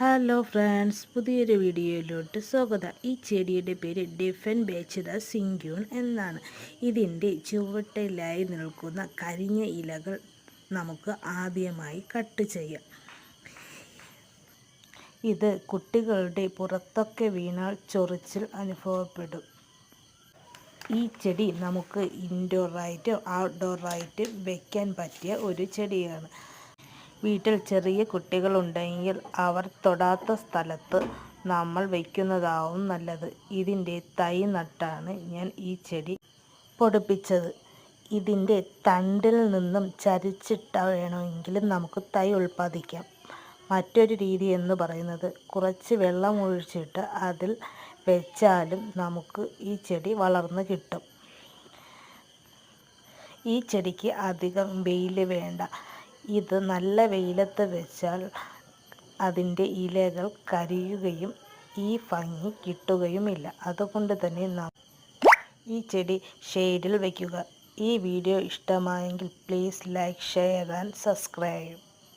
Hello friends പുതിയൊരു വീഡിയോയിലോട്ട് സ്വാഗതം. ഈ ചെടിയുടെ പേര് ഡിഫൻ ബേച്ചത സിങ്ക്യൂൺ എന്നാണ്. ഇതിന്റെ ചുവട്ടിലായി നിൽക്കുന്ന കരിഞ്ഞ ഇലകൾ നമുക്ക് ആദ്യമായി കട്ട് ചെയ്യാം. ഇത് കുട്ടികളുടെ പുറത്തൊക്കെ വീണാൽ ചൊറിച്ചിൽ അനുഭവപ്പെടും. ഈ ചെടി നമുക്ക് ഇൻഡോറായിട്ടും ഔട്ട്ഡോറായിട്ടും വയ്ക്കാൻ പറ്റിയ ഒരു ചെടിയാണ്. വീട്ടിൽ ചെറിയ കുട്ടികളുണ്ടെങ്കിൽ അവർ തൊടാത്ത സ്ഥലത്ത് നമ്മൾ വയ്ക്കുന്നതാവും നല്ലത്. ഇതിന്റെ തൈ നട്ടാണ് ഞാൻ ഈ ചെടി പൊടിപ്പിച്ചത്. ഇതിന്റെ തണ്ടിൽ നിന്നും ചരിച്ചിട്ട വേണമെങ്കിൽ നമുക്ക് തൈ ഉൽപ്പാദിക്കാം. മറ്റൊരു രീതി എന്ന് പറയുന്നത് കുറച്ച് വെള്ളം ഒഴിച്ചിട്ട് അതിൽ വെച്ചാലും നമുക്ക് ഈ ചെടി വളർന്ന് കിട്ടും. ഈ ചെടിക്ക് അധികം വെയിൽ വേണ്ട. ഇത് നല്ല വെയിലത്ത് വെച്ചാൽ അതിന്റെ ഇലകൾ കരിയുകയും ഈ ഭംഗി കിട്ടുകയുമില്ല. അതുകൊണ്ട് തന്നെ നാം ഈ ചെടി ഷെയ്ഡിൽ വയ്ക്കുക. ഈ വീഡിയോ ഇഷ്ടമായെങ്കിൽ please like share and subscribe.